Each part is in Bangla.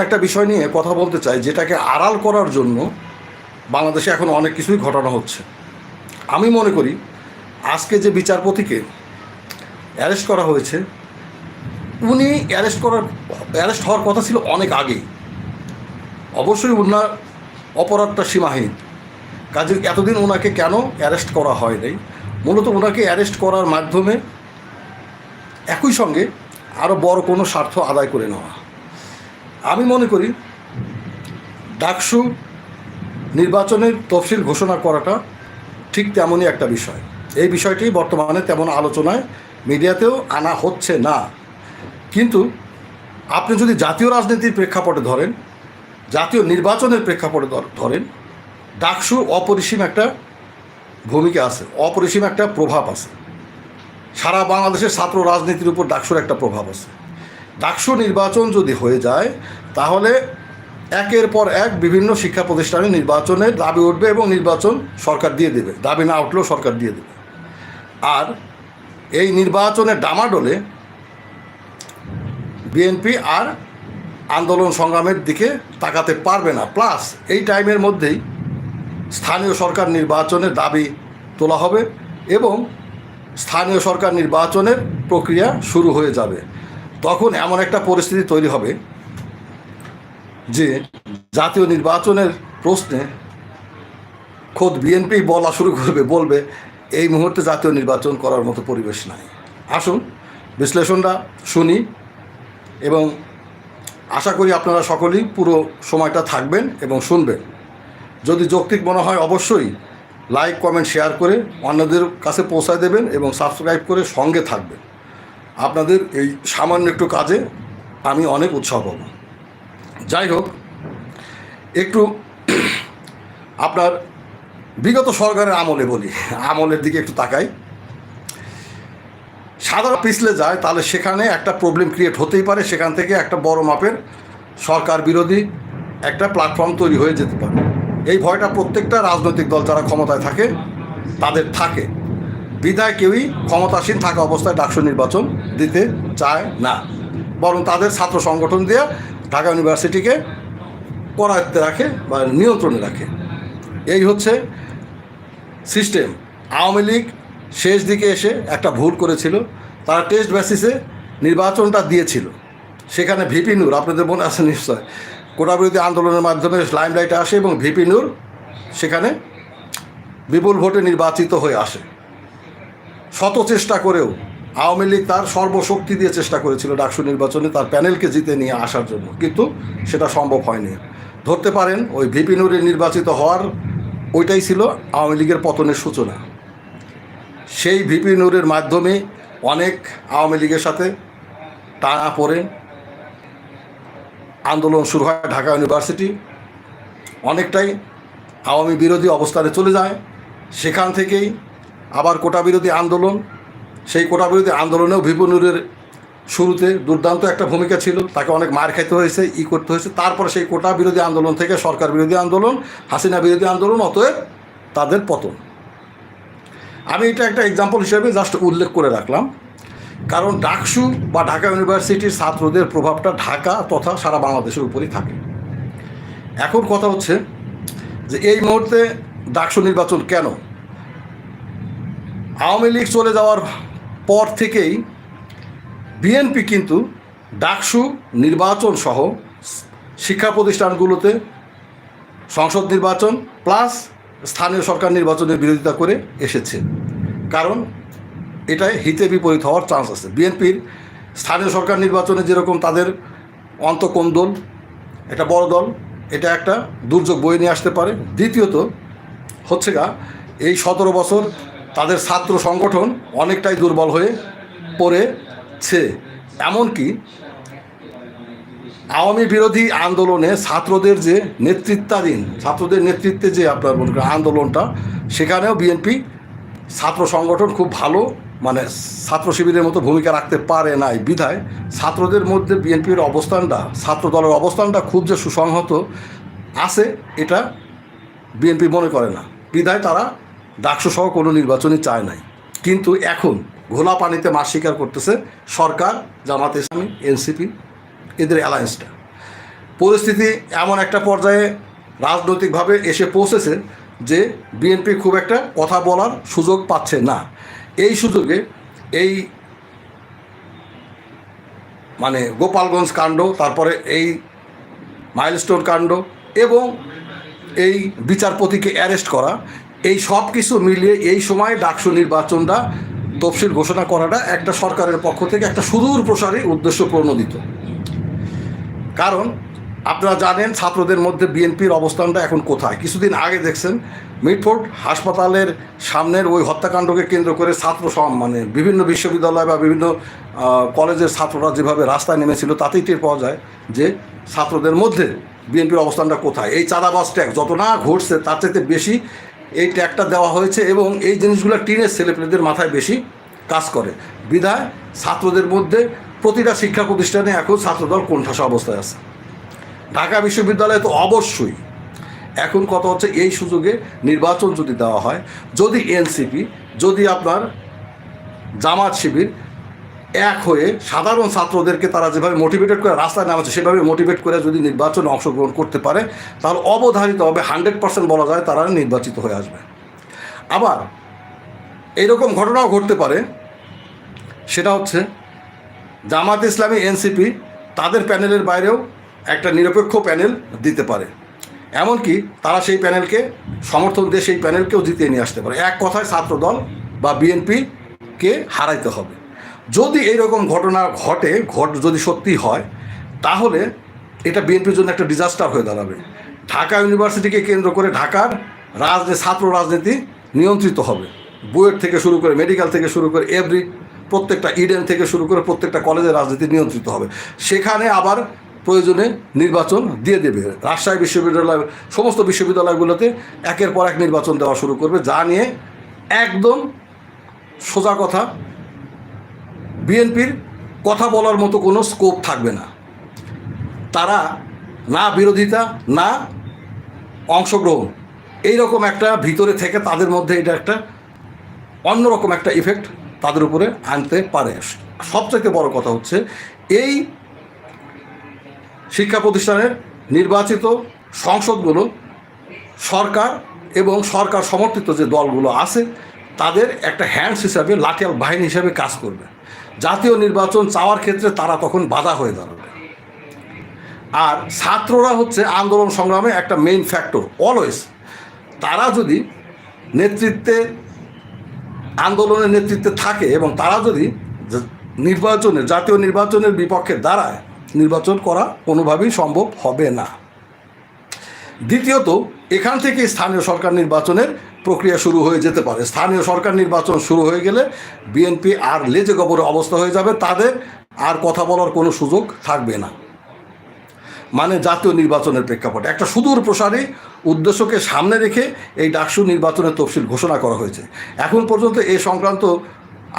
একটা বিষয় নিয়ে কথা বলতে চাই, যেটাকে আড়াল করার জন্য বাংলাদেশে এখন অনেক কিছুই ঘটানো হচ্ছে। আমি মনে করি, আজকে যে বিচারপতিকে অ্যারেস্ট করা হয়েছে, উনি অ্যারেস্ট করার, অ্যারেস্ট হওয়ার কথা ছিল অনেক আগেই। অবশ্যই ওনার অপরাধটা সীমাহীন। কাজে এতদিন ওনাকে কেন অ্যারেস্ট করা হয় নাই? মূলত ওনাকে অ্যারেস্ট করার মাধ্যমে একই সঙ্গে আরও বড় কোনো স্বার্থ আদায় করে নেওয়া। আমি মনে করি ডাকসু নির্বাচনের তফসিল ঘোষণা করাটা ঠিক তেমনই একটা বিষয়। এই বিষয়টি বর্তমানে তেমন আলোচনায় মিডিয়াতেও আনা হচ্ছে না। কিন্তু আপনি যদি জাতীয় রাজনীতির প্রেক্ষাপটে ধরেন, জাতীয় নির্বাচনের প্রেক্ষাপটে ধর- ধরেন, ডাকসু অপরিসীম একটা ভূমিকা আছে, অপরিসীম একটা প্রভাব আছে। সারা বাংলাদেশের ছাত্র রাজনীতির উপর ডাকসুর একটা প্রভাব আছে। ডাকসু নির্বাচন যদি হয়ে যায়, তাহলে একের পর এক বিভিন্ন শিক্ষা প্রতিষ্ঠানে নির্বাচনের দাবি উঠবে এবং নির্বাচন সরকার দিয়ে দেবে। দাবি না উঠলেও সরকার দিয়ে দেবে। আর এই নির্বাচনের ডামাডোলে বিএনপি আর আন্দোলন সংগ্রামের দিকে তাকাতে পারবে না। প্লাস এই টাইমের মধ্যেই স্থানীয় সরকার নির্বাচনের দাবি তোলা হবে এবং স্থানীয় সরকার নির্বাচনের প্রক্রিয়া শুরু হয়ে যাবে। তখন এমন একটা পরিস্থিতি তৈরি হবে যে জাতীয় নির্বাচনের প্রশ্নে খোদ বিএনপি বলা শুরু করবে, বলবে, এই মুহূর্তে জাতীয় নির্বাচন করার মতো পরিবেশ নাই। আসুন, বিশ্লেষণটা শুনি এবং আশা করি আপনারা সকলেই পুরো সময়টা থাকবেন এবং শুনবেন। যদি যৌক্তিক মনে হয়, অবশ্যই লাইক, কমেন্ট, শেয়ার করে অন্যদের কাছে পৌঁছায় দেবেন এবং সাবস্ক্রাইব করে সঙ্গে থাকবেন। আপনাদের এই সামান্য একটু কাজে আমি অনেক উৎসাহ পাব। যাই হোক, একটু আপনার বিগত সরকারের আমলে বলি, আমলের দিকে একটু তাকাই। সাধারণ পিছলে যায়, তাহলে সেখানে একটা প্রবলেম ক্রিয়েট হতেই পারে, সেখান থেকে একটা বড় মাপের সরকার বিরোধী একটা প্ল্যাটফর্ম তৈরি হয়ে যেতে পারে। এই ভয়টা প্রত্যেকটা রাজনৈতিক দল যারা ক্ষমতায় থাকে, তাদের থাকে। বিদায় কেউই ক্ষমতাসীন থাকা অবস্থায় ডাকসু নির্বাচন দিতে চায় না। বরং তাদের ছাত্র সংগঠন দিয়ে ঢাকা ইউনিভার্সিটিকে করায়ত্তে রাখে বা নিয়ন্ত্রণে রাখে। এই হচ্ছে সিস্টেম। আওয়ামী লীগ শেষ দিকে এসে একটা ভুল করেছিল। তারা টেস্ট বেসিসে নির্বাচনটা দিয়েছিল। সেখানে ভিপি নূর, আপনাদের মনে আছে নিশ্চয়? কোটা বিরোধী আন্দোলনের মাধ্যমে লাইমলাইটে আসে এবং ভিপি নূর সেখানে বিপুল ভোটে নির্বাচিত হয়ে আসে। শত চেষ্টা করেও আওয়ামী লীগ তার সর্বশক্তি দিয়ে চেষ্টা করেছিল ডাকসু নির্বাচনে তার প্যানেলকে জিতে নিয়ে আসার জন্য। কিন্তু সেটা সম্ভব হয়নি। ধরতে পারেন, ওই ভিপি নূরের নির্বাচিত হওয়ার ওইটাই ছিল আওয়ামী লীগের পতনের সূচনা। সেই ভিপি নূরের মাধ্যমে অনেক আওয়ামী লীগের সাথে টানা পড়ে আন্দোলন শুরু হয় ঢাকা ইউনিভার্সিটি। অনেকটাই আওয়ামী বিরোধী অবস্থানে চলে যায়। সেখান থেকেই আবার কোটা বিরোধী আন্দোলন, সেই কোটা বিরোধী আন্দোলনেও ভিপুনুরের শুরুতে দুর্দান্ত একটা ভূমিকা ছিল, তাকে অনেক মার খেতে হয়েছে, ই করতে হয়েছে, তারপর সেই কোটা বিরোধী আন্দোলন থেকে সরকার বিরোধী আন্দোলন, হাসিনা বিরোধী আন্দোলন, অতএব তাদের পতন। আমি এটা একটা এক্সাম্পল হিসেবে জাস্ট উল্লেখ করে রাখলাম, কারণ ডাকসু বা ঢাকা ইউনিভার্সিটির ছাত্রদের প্রভাবটা ঢাকা তথা সারা বাংলাদেশের উপরই থাকে। এখন কথা হচ্ছে যে এই মুহূর্তে ডাকসু নির্বাচন কেন? আওয়ামী লীগ চলে যাওয়ার পর থেকেই বিএনপি কিন্তু ডাকসু, নির্বাচন সহ শিক্ষা প্রতিষ্ঠানগুলোতে সংসদ নির্বাচন প্লাস স্থানীয় সরকার নির্বাচনের বিরোধিতা করে এসেছে। কারণ এটাই হিতে বিপরীত হওয়ার চান্স আছে। বিএনপির স্থানীয় সরকার নির্বাচনে যেরকম তাদের অন্তকোন্দল এটা বড় দল, এটা একটা দুর্যোগ বয়ে নিয়ে আসতে পারে। দ্বিতীয়ত হচ্ছে গা, এই সতেরো বছর তাদের ছাত্র সংগঠন অনেকটাই দুর্বল হয়ে পড়েছে। এমনকি আওয়ামী বিরোধী আন্দোলনে ছাত্রদের যে নেতৃত্বাধীন, ছাত্রদের নেতৃত্বে যে আপনার মনে করেন আন্দোলনটা, সেখানেও বিএনপি ছাত্র সংগঠন খুব ভালো মানে ছাত্র শিবিরের মতো ভূমিকা রাখতে পারে নাই বিধায়। ছাত্রদের মধ্যে বিএনপির অবস্থানটা, ছাত্র দলের অবস্থানটা খুব যে সুসংহত আছে, এটা বিএনপি মনে করে না। বিধায় তারা ডাকসু সহ কোনো নির্বাচনই চায় নাই। কিন্তু এখন ঘোলা পানিতে মাছ শিকার করতেছে সরকার, জামাত ইসলামী, এনসিপি, এদের অ্যালায়েন্সটা। পরিস্থিতি এমন একটা পর্যায়ে রাজনৈতিকভাবে এসে পৌঁছেছে যে বিএনপি খুব একটা কথা বলার সুযোগ পাচ্ছে না। এই সুযোগে এই মানে গোপালগঞ্জ কাণ্ড, তারপরে এই মাইলস্টোন কাণ্ড এবং এই বিচারপতিকে অ্যারেস্ট করা এই সব কিছু মিলিয়ে এই সময় ডাকসু নির্বাচনটা তফসিল ঘোষণা করাটা একটা সরকারের পক্ষ থেকে একটা সুদূর প্রসারী উদ্দেশ্য প্রণোদিত। কারণ আপনারা জানেন ছাত্রদের মধ্যে বিএনপির অবস্থানটা এখন কোথায়। কিছুদিন আগে দেখছেন মিটফোর্ড হাসপাতালের সামনের ওই হত্যাকাণ্ডকে কেন্দ্র করে ছাত্র সম- মানে বিভিন্ন বিশ্ববিদ্যালয় বা বিভিন্ন কলেজের ছাত্ররা যেভাবে রাস্তায় নেমেছিল, তাতেই টের পাওয়া যায় যে ছাত্রদের মধ্যে বিএনপির অবস্থানটা কোথায়। এই চাঁদাবাস ট্যাগ যত না ঘটছে তার চাইতে বেশি এই ট্যাগটা দেওয়া হয়েছে এবং এই জিনিসগুলো টিনের ছেলেপেলেদের মাথায় বেশি কাজ করে। বিধায় ছাত্রদের মধ্যে প্রতিটা শিক্ষা প্রতিষ্ঠানে এখন ছাত্রদল কোণঠাসা অবস্থায় আছে। ঢাকা বিশ্ববিদ্যালয়ে তো অবশ্যই এখন কথা হচ্ছে এই সুযোগে নির্বাচন যদি দেওয়া হয়, যদি এনসিপি, যদি আপনার জামাত শিবির এক হয়ে সাধারণ ছাত্রদেরকে তারা যেভাবে মোটিভেটেড করে রাস্তায় নামাচ্ছে, সেভাবে মোটিভেট করে যদি নির্বাচনে অংশগ্রহণ করতে পারে, তাহলে অবধারিতভাবে হান্ড্রেড পার্সেন্ট বলা যায় তারা নির্বাচিত হয়ে আসবে। আবার এইরকম ঘটনাও ঘটতে পারে, সেটা হচ্ছে জামাত ইসলামী, এনসিপি তাদের প্যানেলের বাইরেও একটা নিরপেক্ষ প্যানেল দিতে পারে। এমনকি তারা সেই প্যানেলকে সমর্থন দিয়ে সেই প্যানেলকেও জিতিয়ে নিয়ে আসতে পারে। এক কথায় ছাত্রদল বা বিএনপিকে হারাইতে হবে। যদি এইরকম ঘটনা ঘটে, ঘট যদি সত্যি হয়, তাহলে এটা বিএনপির জন্য একটা ডিজাস্টার হয়ে দাঁড়াবে। ঢাকা ইউনিভার্সিটিকে কেন্দ্র করে ঢাকার রাজনীতি, ছাত্র রাজনীতি নিয়ন্ত্রিত হবে। বুয়েট থেকে শুরু করে, মেডিকেল থেকে শুরু করে, এভরি প্রত্যেকটা ইডেন থেকে শুরু করে প্রত্যেকটা কলেজের রাজনীতি নিয়ন্ত্রিত হবে। সেখানে আবার প্রয়োজনে নির্বাচন দিয়ে দেবে। রাজশাহী বিশ্ববিদ্যালয়, সমস্ত বিশ্ববিদ্যালয়গুলোতে একের পর এক নির্বাচন দেওয়া শুরু করবে, যা নিয়ে একদম সোজা কথা বিএনপির কথা বলার মতো কোনো স্কোপ থাকবে না। তারা না বিরোধিতা, না অংশগ্রহণ। এইরকম একটা ভিতরে থেকে তাদের মধ্যে এটা একটা অন্যরকম একটা ইফেক্ট তাদের উপরে আনতে পারে। সবথেকে বড় কথা হচ্ছে এই শিক্ষা প্রতিষ্ঠানের নির্বাচিত সংসদগুলো সরকার এবং সরকার সমর্থিত যে দলগুলো আছে তাদের একটা হ্যান্ডস হিসাবে লাঠিয়াল বাহিনী হিসাবে কাজ করবে। জাতীয় নির্বাচন চাওয়ার ক্ষেত্রে তারা তখন বাধা হয়ে দাঁড়াবে। আর ছাত্ররা হচ্ছে আন্দোলন সংগ্রামে একটা মেইন ফ্যাক্টর অলওয়েজ তারা যদি নেতৃত্বে, আন্দোলনের নেতৃত্বে থাকে এবং তারা যদি নির্বাচনের জাতীয় নির্বাচনের বিপক্ষে দাঁড়ায়, নির্বাচন করা কোনোভাবেই সম্ভব হবে না। দ্বিতীয়ত, এখান থেকে স্থানীয় সরকার নির্বাচনের প্রক্রিয়া শুরু হয়ে যেতে পারে। স্থানীয় সরকার নির্বাচন শুরু হয়ে গেলে বিএনপি আর লেজে গবরে অবস্থা হয়ে যাবে, তাদের আর কথা বলার কোনো সুযোগ থাকবে না। মানে জাতীয় নির্বাচনের প্রেক্ষাপটে। একটা সুদূর প্রসারী উদ্দেশ্যকে সামনে রেখে এই ডাকসু নির্বাচনের তফসিল ঘোষণা করা হয়েছে। এখন পর্যন্ত এ সংক্রান্ত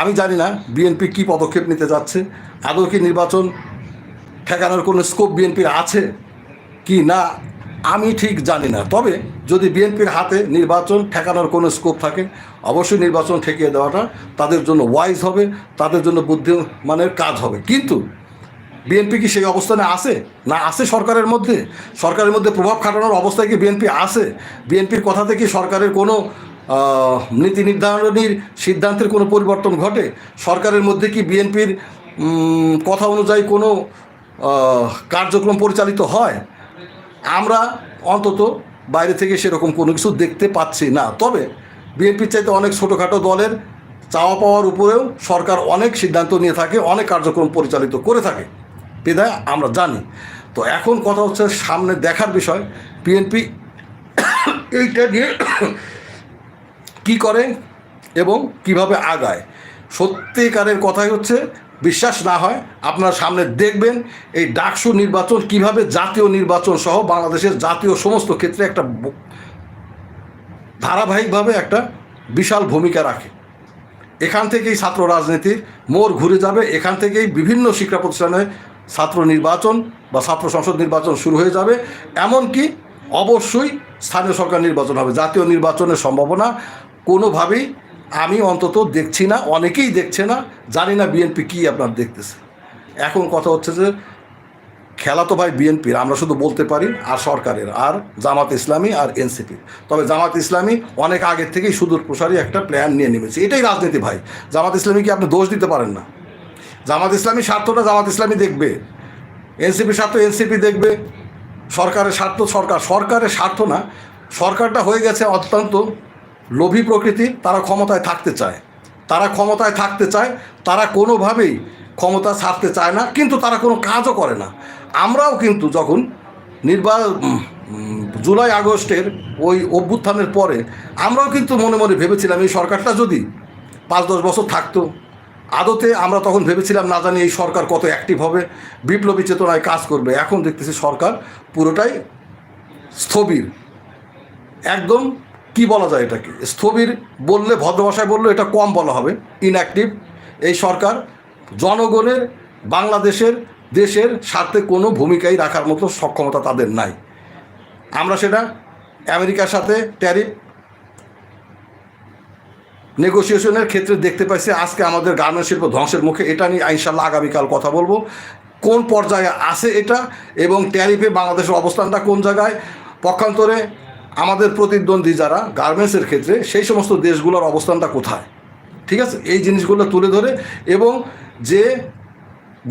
আমি জানি না বিএনপি কী পদক্ষেপ নিতে যাচ্ছে। আদৌ কি নির্বাচন ঠেকানোর কোনো স্কোপ বিএনপির আছে কি না? আমি ঠিক জানি না। তবে যদি বিএনপির হাতে নির্বাচন ঠেকানোর কোনো স্কোপ থাকে, অবশ্যই নির্বাচন ঠেকিয়ে দেওয়াটা তাদের জন্য ওয়াইজ হবে, তাদের জন্য বুদ্ধিমানের কাজ হবে। কিন্তু বিএনপি কি সেই অবস্থানে আছে? না আছে সরকারের মধ্যে? সরকারের মধ্যে প্রভাব খাটানোর অবস্থায় কি বিএনপি আছে? বিএনপির কথা থেকে সরকারের কোনো নীতি নির্ধারণীর সিদ্ধান্তের কোনো পরিবর্তন ঘটে? সরকারের মধ্যে কি বিএনপির কথা অনুযায়ী কোনো কার্যক্রম পরিচালিত হয়? আমরা অন্তত বাইরে থেকে সেরকম কোনো কিছু দেখতে পাচ্ছি না। তবে বিএনপির চাইতে অনেক ছোটোখাটো দলের চাওয়া পাওয়ার উপরেও সরকার অনেক সিদ্ধান্ত নিয়ে থাকে, অনেক কার্যক্রম পরিচালিত করে থাকে, বিধায় আমরা জানি। তো এখন কথা হচ্ছে সামনে দেখার বিষয়, বিএনপি এইটা নিয়ে কি করে এবং কীভাবে আগায়। সত্যিকারের কথাই হচ্ছে বিশ্বাস না হয়, আপনারা সামনে দেখবেন এই ডাকসু নির্বাচন কীভাবে জাতীয় নির্বাচন সহ বাংলাদেশের জাতীয় সমস্ত ক্ষেত্রে একটা ধারাবাহিকভাবে একটা বিশাল ভূমিকা রাখে। এখান থেকেই ছাত্র রাজনীতির মোড় ঘুরে যাবে, এখান থেকেই বিভিন্ন শিক্ষা প্রতিষ্ঠানে ছাত্র নির্বাচন বা ছাত্র সংসদ নির্বাচন শুরু হয়ে যাবে। এমনকি অবশ্যই স্থানীয় সরকার নির্বাচন হবে। জাতীয় নির্বাচনের সম্ভাবনা কোনোভাবেই আমি অন্তত দেখছি না, অনেকেই দেখছে না, জানি না বিএনপি কী আপনার দেখতেছে। এখন কথা হচ্ছে যে, খেলা তো ভাই বিএনপির আমরা শুধু বলতে পারি আর সরকারের, আর জামাত ইসলামী আর এনসিপি তবে জামাত ইসলামী অনেক আগের থেকেই সুদূর প্রসারী একটা প্ল্যান নিয়ে নেমেছে। এটাই রাজনীতি ভাই। জামাত ইসলামীকে আপনি দোষ দিতে পারেন না। জামাত ইসলামী স্বার্থটা জামাত ইসলামী দেখবে। এনসিপি স্বার্থ এনসিপি দেখবে। সরকারের স্বার্থ সরকার, সরকারের স্বার্থ না, সরকারটা হয়ে গেছে অত্যন্ত লোভী প্রকৃতির তারা ক্ষমতায় থাকতে চায়। তারা ক্ষমতায় থাকতে চায়, তারা কোনোভাবেই ক্ষমতা ছাড়তে চায় না, কিন্তু তারা কোনো কাজও করে না। আমরাও কিন্তু যখন নির্বা জুলাই আগস্টের ওই অভ্যুত্থানের পরে আমরাও কিন্তু মনে মনে ভেবেছিলাম এই সরকারটা যদি পাঁচ দশ বছর থাকতো, আদতে আমরা তখন ভেবেছিলাম না জানি এই সরকার কত অ্যাক্টিভ হবে, বিপ্লবী চেতনায় কাজ করবে। এখন দেখতেছি সরকার পুরোটাই স্থবির। একদম কি বলা যায় এটাকে? স্থবির বললে ভদ্র ভাষায় বললে এটা কম বলা হবে ইনঅ্যাক্টিভ এই সরকার জনগণের, বাংলাদেশের, দেশের স্বার্থে কোনো ভূমিকাই রাখার মতো সক্ষমতা তাদের নাই। আমরা সেটা আমেরিকার সাথে ট্যারিফ নেগোসিয়েশনের ক্ষেত্রে দেখতে পাইছি, আজকে আমাদের গার্মেন্ট শিল্প ধ্বংসের মুখে। এটা নিয়ে ইনশাল্লাহ আগামীকাল কথা বলব। কোন পর্যায়ে আছে এটা এবং ট্যারিফে বাংলাদেশের অবস্থানটা কোন জায়গায়? পক্ষান্তরে আমাদের প্রতিদ্বন্দ্বী যারা গার্মেন্টসের ক্ষেত্রে, সেই সমস্ত দেশগুলোর অবস্থানটা কোথায়? ঠিক আছে? এই জিনিসগুলো তুলে ধরে এবং যে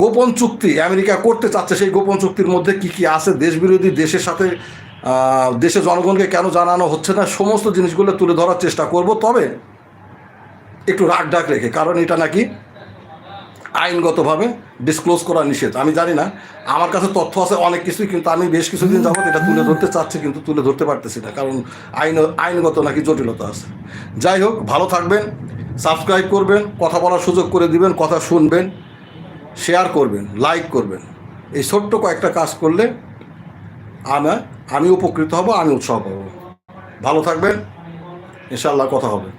গোপন চুক্তি আমেরিকা করতে চাচ্ছে, সেই গোপন চুক্তির মধ্যে কি কি আছে, দেশবিরোধী, দেশের সাথে দেশের জনগণকে কেন জানানো হচ্ছে না, সমস্ত জিনিসগুলো তুলে ধরার চেষ্টা করব। তবে একটু রাগ ডাক রেখে, কারণ এটা নাকি আইনগতভাবে ডিসক্লোজ করা নিষেধ। আমি জানি না, আমার কাছে তথ্য আছে অনেক কিছুই, কিন্তু আমি বেশ কিছুদিন যাবত এটা তুলে ধরতে চাচ্ছি, কিন্তু তুলে ধরতে পারতেছি না, কারণ আইন, আইনগত নাকি জটিলতা আছে। যাই হোক, ভালো থাকবেন সাবস্ক্রাইব করবেন, কথা বলার সুযোগ করে দিবেন, কথা শুনবেন শেয়ার করবেন লাইক করবেন। এই ছোট্ট কয়েকটা কাজ করলে আমি আমি উপকৃত হব, আমি উৎসাহ পাবো। ভালো থাকবেন ইনশাল্লাহ কথা হবে।